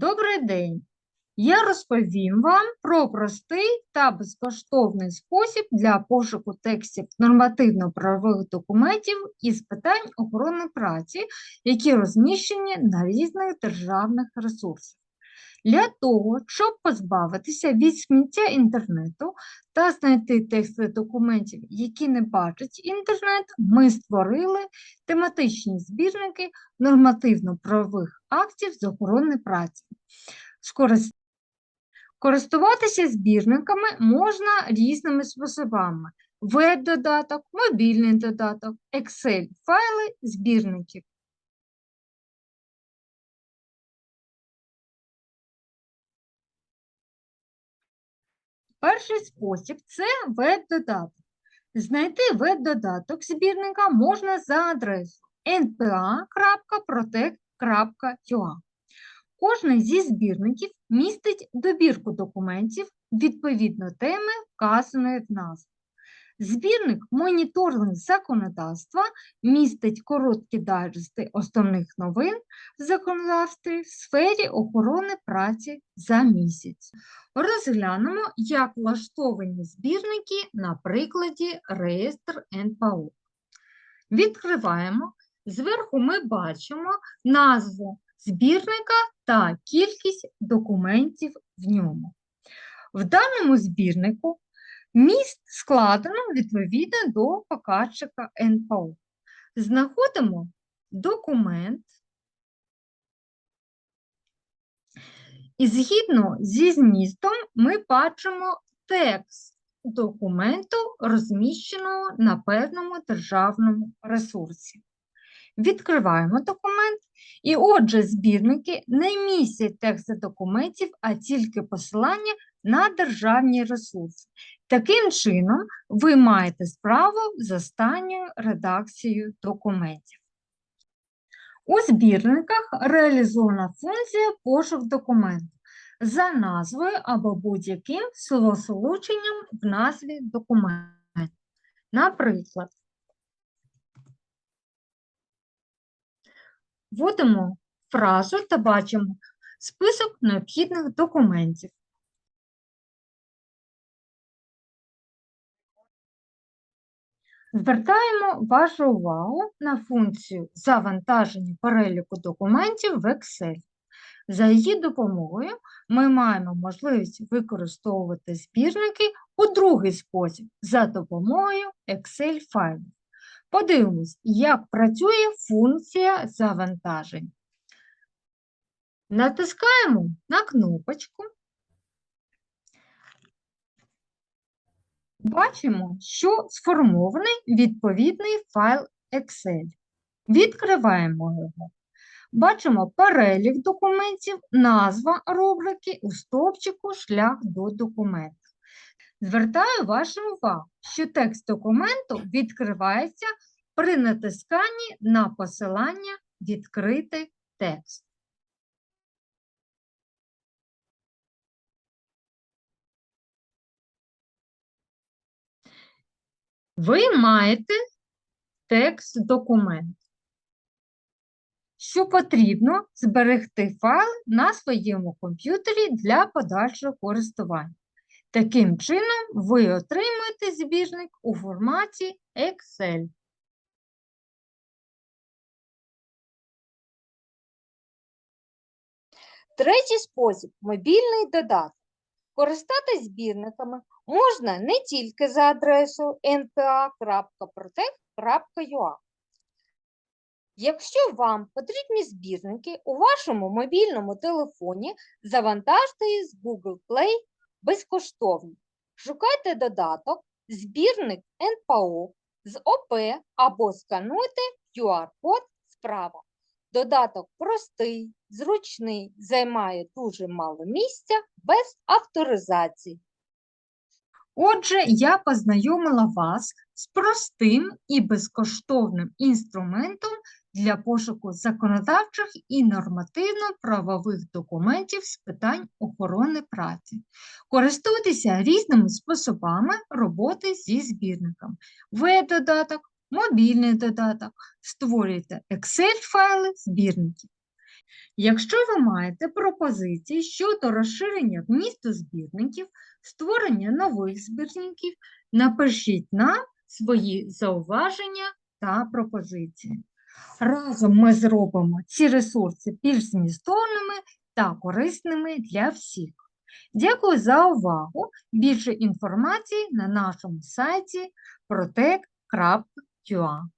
Добрий день! Я розповім вам про простий та безкоштовний спосіб для пошуку текстів нормативно-правових документів із питань охорони праці, які розміщені на різних державних ресурсах. Для того, щоб позбавитися від сміття інтернету та знайти тексти документів, які не бачать інтернет, ми створили тематичні збірники нормативно-правових актів з охорони праці. Користуватися збірниками можна різними способами: веб-додаток, мобільний додаток, Excel-файли, збірники. Перший спосіб це веб-додаток. Знайти веб-додаток збірника можна за адресою npa.protect.ua. Кожний зі збірників містить добірку документів відповідно теми, вказаної в назві. Збірник моніторинг законодавства містить короткі дайджести основних новин в законодавстві в сфері охорони праці за місяць. Розглянемо, як влаштовані збірники на прикладі реєстр НПО. Відкриваємо. Зверху ми бачимо назву збірника та кількість документів в ньому. В даному збірнику міст складено відповідно до показчика НПО. Знаходимо документ і згідно зі змістом ми бачимо текст документу, розміщеного на певному державному ресурсі. Відкриваємо документ, і отже, збірники не містять тексти документів, а тільки посилання на державні ресурси. Таким чином, ви маєте справу з останньою редакцією документів. У збірниках реалізована функція пошук документу за назвою або будь-яким словосполученням в назві документу. Наприклад, вводимо фразу та бачимо список необхідних документів. Звертаємо вашу увагу на функцію завантаження переліку документів в Excel. За її допомогою ми маємо можливість використовувати збірники у другий спосіб за допомогою Excel-файлів. Подивимось, як працює функція завантажень. Натискаємо на кнопочку. Бачимо, що сформований відповідний файл Excel. Відкриваємо його. Бачимо перелік документів, назва рубрики у стовпчику Шлях до документу. Звертаю вашу увагу, що текст документу відкривається при натисканні на посилання Відкрити текст. Ви маєте текст документу. Що потрібно зберегти файл на своєму комп'ютері для подальшого користування. Таким чином, ви отримуєте збірник у форматі Excel. Третій спосіб мобільний додаток. Користатись збірниками можна не тільки за адресою npa.protect.ua. Якщо вам потрібні збірники у вашому мобільному телефоні, завантажте їх з Google Play безкоштовно. Шукайте додаток збірник НПО з ОП або скануйте QR-код справа. Додаток простий, зручний, займає дуже мало місця без авторизації. Отже, я познайомила вас з простим і безкоштовним інструментом для пошуку законодавчих і нормативно-правових документів з питань охорони праці. Користуйтеся різними способами роботи зі збірником. Веб-додаток, мобільний додаток, створюйте Excel-файли збірників. Якщо ви маєте пропозиції щодо розширення вмісту збірників, створення нових збірників, напишіть нам свої зауваження та пропозиції. Разом ми зробимо ці ресурси більш змістовними та корисними для всіх. Дякую за увагу. Більше інформації на нашому сайті 九王